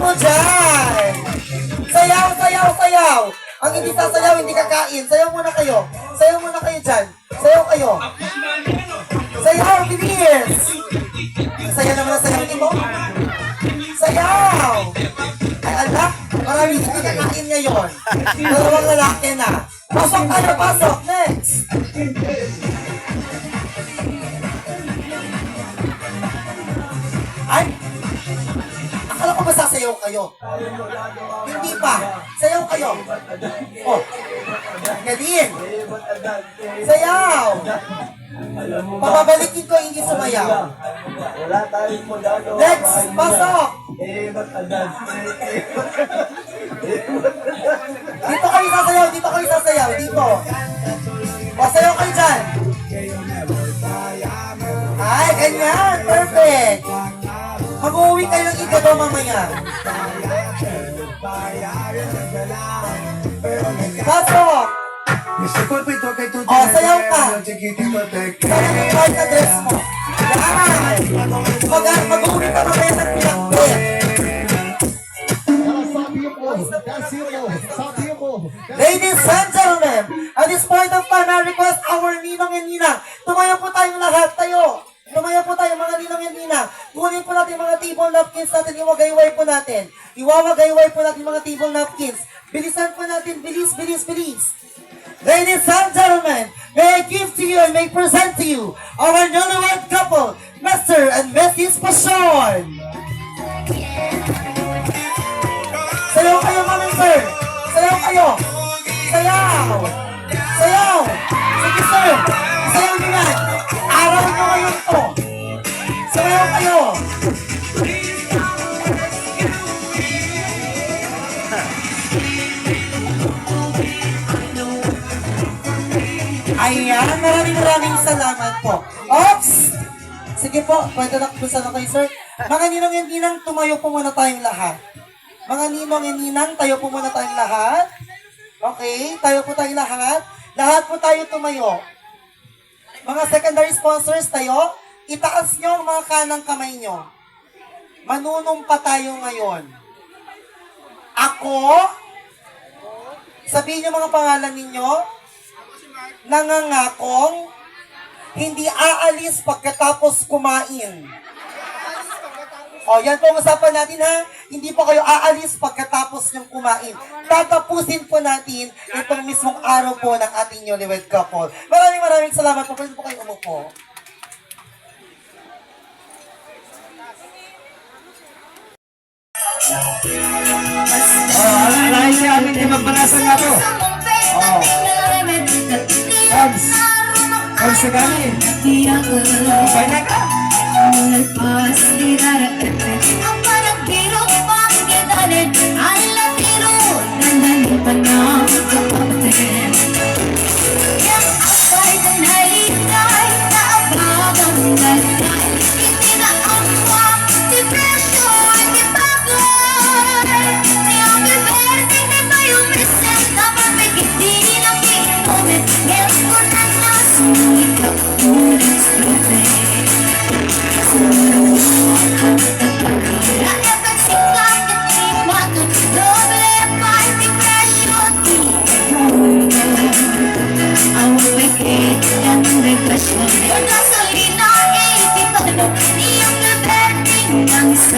po dyan! Sayaw, sayaw, sayaw! Ang hindi sasayaw, hindi kakain. Sayaw muna kayo. Sayaw muna kayo dyan. Sayaw kayo. Sayaw, bilis! Saya naman ang sayaw mo. Sayaw! Ay, anak, marami hindi kakain ngayon. Dalawang lalaki na. Pasok tayo, pasok. Next! Kayo? Hindi pa. Sayaw kayo. Oh. Galing. Sayaw. Papabalikin ko hindi sumayaw. Wala tayong modalo. Next, pasok. Dito kayo sasayaw, dito kayo sasayaw, dito. O, sayaw kayo dyan. Ay, ganyan, perfect. Mag-uwi kayo ng igado mamaya. Pasok. O, sayaw ka. Sana yung white na dress mo. Yan. Mag mag-uwi ka mamaya ng pinakbit. Ladies and gentlemen, at this point of time, I request our ninong and ninang. Tumayo po tayong lahat, tayo. Tumayo po tayo mga ninong and ninang. Kunin po natin mga table napkins natin, iwagayway po natin. Iwawagayway po natin mga table napkins. Bilisan po natin, bilis, bilis, bilis. Ladies and gentlemen, may I give to you and may present to you our newlywed couple, Mr. and Mrs. Passion. Sayaw kayo, mami sir. Sayaw kayo. Sayaw. Sayaw. Ayan, maraming maraming salamat po. Ops! Sige po, pwede na kung saan na kayo, sir. Mga ninong and ninang, tumayo po muna tayong lahat. Mga ninong and ninang, tayo po muna tayong lahat. Okay, tayo po tayong lahat. Lahat po tayo tumayo. Mga secondary sponsors tayo, itaas nyo ang mga kanang kamay nyo. Manunumpa tayo ngayon. Ako, sabihin nyo mga pangalan ninyo, nangangakong hindi aalis pagkatapos kumain. O, yan po ang usapan natin ha. Hindi po kayo aalis pagkatapos ng kumain. Tatapusin po natin itong mismong araw po ng ating newlywed couple. Maraming maraming salamat po. Pwede po kayo umupo. Oh, sekali Yang banyak Melepas dirarat Apa nak biru Pakai tanah Ala biru Dan dari panah Kepatan Yang apa itu Nari Nari Tak apa Nari Thank you.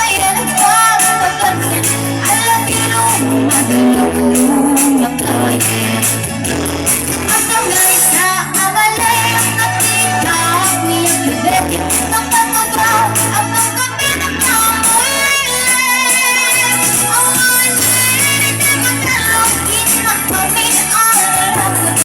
I love you, my